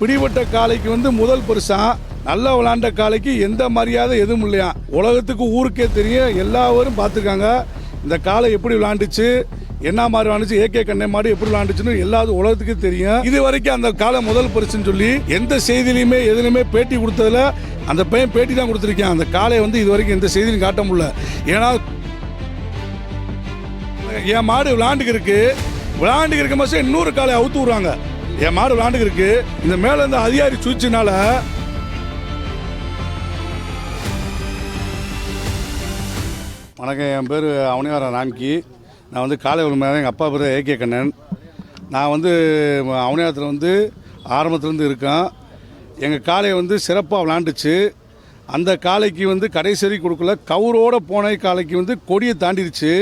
பிடிபட்ட காளைக்கு வந்து முதல் பரிசா நல்லா விளாண்ட காளைக்கு எந்த மரியாதை எதுவும் இல்லையா? உலகத்துக்கு ஊருக்கே தெரியும். எல்லாரும் பார்த்துருக்காங்க. இந்த காளை எப்படி விளாண்டுச்சு? என்ன மாதிரி விளாண்டுச்சு? ஏகே கண்ணை மாடு எப்படி விளாண்டுச்சுன்னு எல்லாரும் உலகத்துக்கு தெரியும். இது வரைக்கும் அந்த காலை முதல் பரிசுன்னு சொல்லி எந்த செய்திலையுமே எதுலையுமே பேட்டி கொடுத்ததுல அந்த பையன் பேட்டி தான் கொடுத்துருக்கேன். அந்த காளையை வந்து இது வரைக்கும் எந்த செய்தியும் காட்ட முடியல. ஏன்னா என் மாடு விளாண்டுக்கு இருக்கு. விளாண்டுக்கு இருக்க மாசம் இன்னொரு காலை அவுத்து விடுறாங்க. என் மாடு விளாண்டுக்கு இருக்கு இந்த மேல இருந்த அதிகாரி சூழ்ச்சினால வணக்கம் என் பேர் அவனியாரம் ராம்கி. நான் வந்து காலை விழுமையாக எங்கள் அப்பா பேர் ஏகே கண்ணன். நான் வந்து அவனியாரத்தில் வந்து ஆரம்பத்துலேருந்து இருக்கேன். எங்கள் காளையை வந்து சிறப்பாக விளாண்டுச்சு. அந்த காளைக்கு வந்து கடைசரி கொடுக்கல. கவுரோட போன காளைக்கு வந்து கொடியை தாண்டிடுச்சு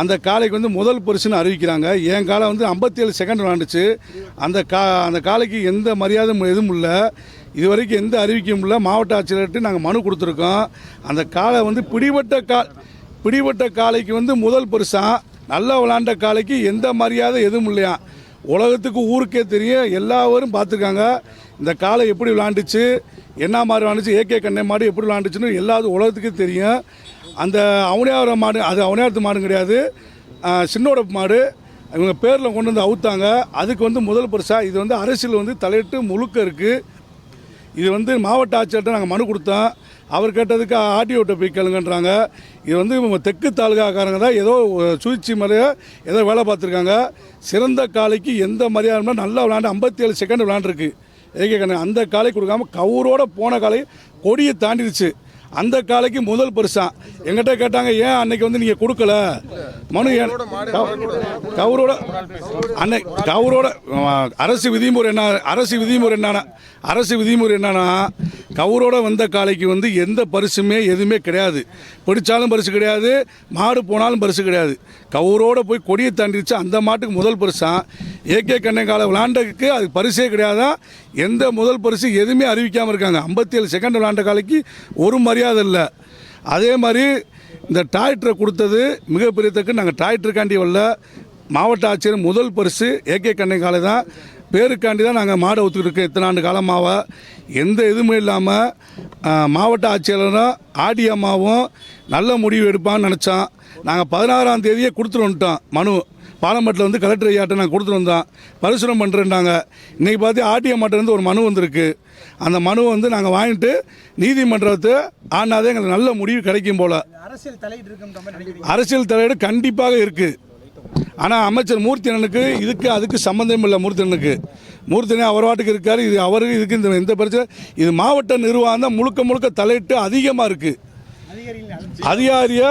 அந்த காளைக்கு வந்து முதல் பரிசுன்னு அறிவிக்கிறாங்க. என் காலை வந்து 57 செகண்ட் விளாண்டுச்சு. அந்த கா அந்த காளைக்கு எந்த மரியாதையும் எதுவும் இல்லை. இது வரைக்கும் எந்த அறிவிக்கையும் இல்லை. மாவட்ட ஆட்சியர்கிட்ட நாங்கள் மனு கொடுத்துருக்கோம். அந்த காளை வந்து பிடிபட்ட கா பிடிபட்ட காளைக்கு வந்து முதல் பரிசா நல்லா விளாண்ட காளைக்கு எந்த மரியாதை எதுவும் இல்லையா. உலகத்துக்கு ஊருக்கே தெரியும். எல்லாரும் பார்த்துருக்காங்க. இந்த காளை எப்படி விளாண்டுச்சு என்ன மாதிரி விளாண்டுச்சு ஏகே கண்ணை மாடு எப்படி விளாண்டுச்சுன்னு எல்லா உலகத்துக்கு தெரியும். அந்த அவனியார மாடு அது அவனியாரத்து மாடு கிடையாது. சின்னோட மாடு. இவங்க பேரில் கொண்டு வந்து அவுத்தாங்க. அதுக்கு வந்து முதல் பரிசாக இது வந்து அரசியல் வந்து தலையிட்டு முழுக்க இருக்குது இது வந்து மாவட்ட ஆட்சியர்கிட்ட நாங்கள் மனு கொடுத்தோம். அவர் கேட்டதுக்கு ஆர்டிஓட்ட போய் கேளுங்கன்றாங்க. இது வந்து இவங்க தெற்கு தாலுகாக்காரங்க தான் ஏதோ சூழ்ச்சி முறையை ஏதோ வேலை பார்த்துருக்காங்க. சிறந்த காளைக்கு எந்த மரியாதை நல்லா விளாண்டு ஐம்பத்தி ஏழு செகண்ட் விளாண்டுருக்கு ஏகே அந்த காலை கொடுக்காம கவுரோட போன காலை கொடியை தாண்டிடுச்சு அந்த காலைக்கு முதல் பரிசான் எங்கிட்ட கேட்டாங்க ஏன் அன்னைக்கு வந்து நீங்கள் கொடுக்கல? மனு ஏன் கவுரோட அன்னை கவுரோட அரசு விதிமுறை என்ன அரசு விதிமுறை என்னன்னா அரசு விதிமுறை என்னன்னா கவுரோட வந்த காளைக்கு வந்து எந்த பரிசுமே எதுவுமே கிடையாது. பிடிச்சாலும் பரிசு கிடையாது மாடு போனாலும் பரிசு கிடையாது. கவுரோட போய் கொடியை தாண்டிடுச்சு அந்த மாட்டுக்கு முதல் பரிசான் ஏகே கண்ணை காலை விளாண்டதுக்கு அது பரிசே கிடையாதான் எந்த முதல் பரிசு எதுவுமே அறிவிக்காமல் இருக்காங்க. ஐம்பத்தி ஏழு செகண்ட் விளாண்ட காலைக்கு ஒரு மரியாதை இல்லை. அதே மாதிரி இந்த டிராக்டரை கொடுத்தது மிகப்பெரிய தக்கு. நாங்கள் டிராக்டருக்காண்டி வரல. மாவட்ட ஆட்சியர் முதல் பரிசு ஏகே கண்ணை தான். பேருக்காண்டி தான் நாங்கள் மாடை ஒத்துக்கிட்டு இத்தனை ஆண்டு காலமாக எந்த இதுவுமே இல்லாமல் மாவட்ட ஆட்சியாளரும் ஆடி அம்மாவும் நல்ல முடிவு எடுப்பான்னு நினச்சோம் நாங்கள் பதினாறாம் தேதியே கொடுத்துட்டு வந்துட்டோம். மனு. பாலமட்டில் வந்து கலெக்டர் ஐயாட்ட நாங்கள் கொடுத்துட்டு வந்தோம். பரிசுரம் பண்ணுறேன்டாங்க இன்றைக்கி பார்த்து ஆர்டிஎம் மாட்டிலேருந்து ஒரு மனு வந்திருக்கு. அந்த மனுவை வந்து நாங்கள் வாங்கிட்டு நீதிமன்றத்தை ஆனாதே எங்களுக்கு நல்ல முடிவு கிடைக்கும் போல். அரசியல் அரசியல் தலையீடு கண்டிப்பாக இருக்குது ஆனால் அமைச்சர் மூர்த்தியனனுக்கு இதுக்கு அதுக்கு சம்மந்தம் இல்லை மூர்த்தியனனுக்கு. மூர்த்தியனே அவர் வாட்டுக்கு இருக்கார் இது அவருக்கு இதுக்கு இந்த எந்த பிரச்சனை. இது மாவட்ட நிர்வாகம் தான் முழுக்க முழுக்க தலையிட்டு அதிகமாக இருக்குது அதிகாரிய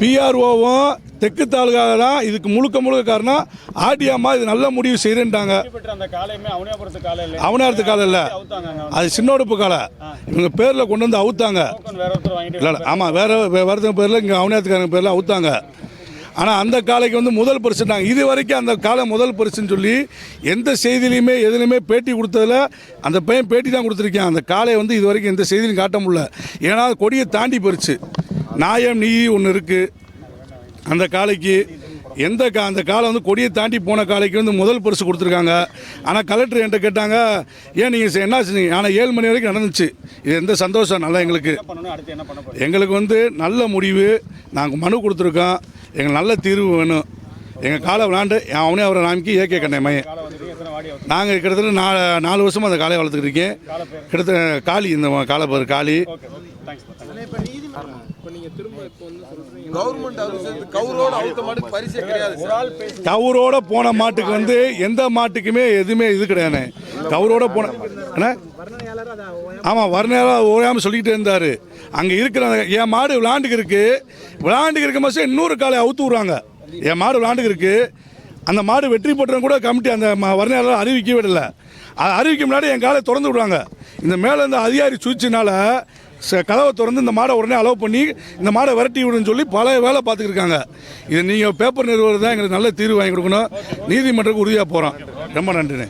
பிஆர்ஓவும் தெற்கு தாலுகாக தான் இதுக்கு முழுக்க முழுக்க காரணம் ஆடியாமா இது நல்ல முடிவு காலையுமே அவனியாபுரத்து காலை இல்லை. அது சின்னோடுப்பு காலை இவங்க பேரில் கொண்டு வந்து அவுத்தாங்க. வேற இல்லை ஆமாம் வேற வரது பேரில் இங்கே அவனியாத்துக்காரங்க பேரில் அவுத்தாங்க. ஆனால் அந்த காலைக்கு வந்து முதல் பரிசுட்டாங்க இது வரைக்கும் அந்த காலை முதல் பரிசுன்னு சொல்லி எந்த செய்திலையுமே எதுலையுமே பேட்டி கொடுத்ததில் அந்த பையன் பேட்டி தான் கொடுத்துருக்கேன். அந்த காலை வந்து இது வரைக்கும் எந்த செய்தியிலும் காட்ட முடியல. ஏன்னா கொடியை தாண்டி போயிடுச்சு நியாயம் நீதி ஒன்று இருக்குது அந்த காளைக்கு எந்த கா அந்த காலை வந்து கொடியை தாண்டி போன காளைக்கு வந்து முதல் பரிசு கொடுத்துருக்காங்க. ஆனால் கலெக்டர் என்கிட்ட கேட்டாங்க ஏன் நீங்கள் என்ன செஞ்சீங்க ஆனால் ஏழு மணி வரைக்கும் நடந்துச்சு. இது எந்த சந்தோஷம்? நல்லா எங்களுக்கு. எங்களுக்கு வந்து நல்ல முடிவு. நாங்கள் மனு கொடுத்துருக்கோம். எங்களுக்கு நல்ல தீர்வு வேணும். எங்கள் காலை விளாண்டு அவனே அவரை நாமிக்கி ஏகே கண்ணை மையம். காலை வந்துட்டு எத்தனை வாடி அவுத்து நாங்கள் கிட்டத்தட்ட நாலு நாலு வருஷமாக அந்த காளையை வளர்த்துக்கிட்டு இருக்கேன். கிட்டத்தட்ட காளி இந்த காலை பேர் காளி. கவர்மெண்ட் அரசு கவுரோட அவுத்த மாட்டுக்கு பரிசே கிடையாது கவுரோட போன மாட்டுக்கு வந்து எந்த மாட்டுக்குமே எதுவுமே இது கிடையாது கவுரோட போன ஆமாம் வர்ணேரம் ஓயாமல் சொல்லிக்கிட்டே இருந்தார். அங்கே இருக்கிற என் மாடு விளாண்டுக்கு இருக்கு. விளாண்டுக்கு இருக்க மாதம் இன்னொரு காலை அவுத்து விடுறாங்க. என் மாடு விளாண்டுக்கு இருக்கு. அந்த மாடு வெற்றி பெற்றவங்க கூட கமிட்டி அந்த வர்ணையாளர் அறிவிக்கவே இல்லை அது அறிவிக்க முன்னாடி என் காலை திறந்து விடுவாங்க இந்த மேலே இந்த அதிகாரி சூழ்ச்சினால கதவை திறந்து இந்த மாடை உடனே அலோவ் பண்ணி இந்த மாடை விரட்டி விடுன்னு சொல்லி பல வேலை பார்த்துக்கிருக்காங்க. இது நீங்கள் பேப்பர் நிறுவனம் தான் எங்களுக்கு நல்ல தீர்வு வாங்கி கொடுக்கணும். நீதிமன்றத்துக்கு உறுதியாக போகிறோம் ரொம்ப நன்றிண்ணே.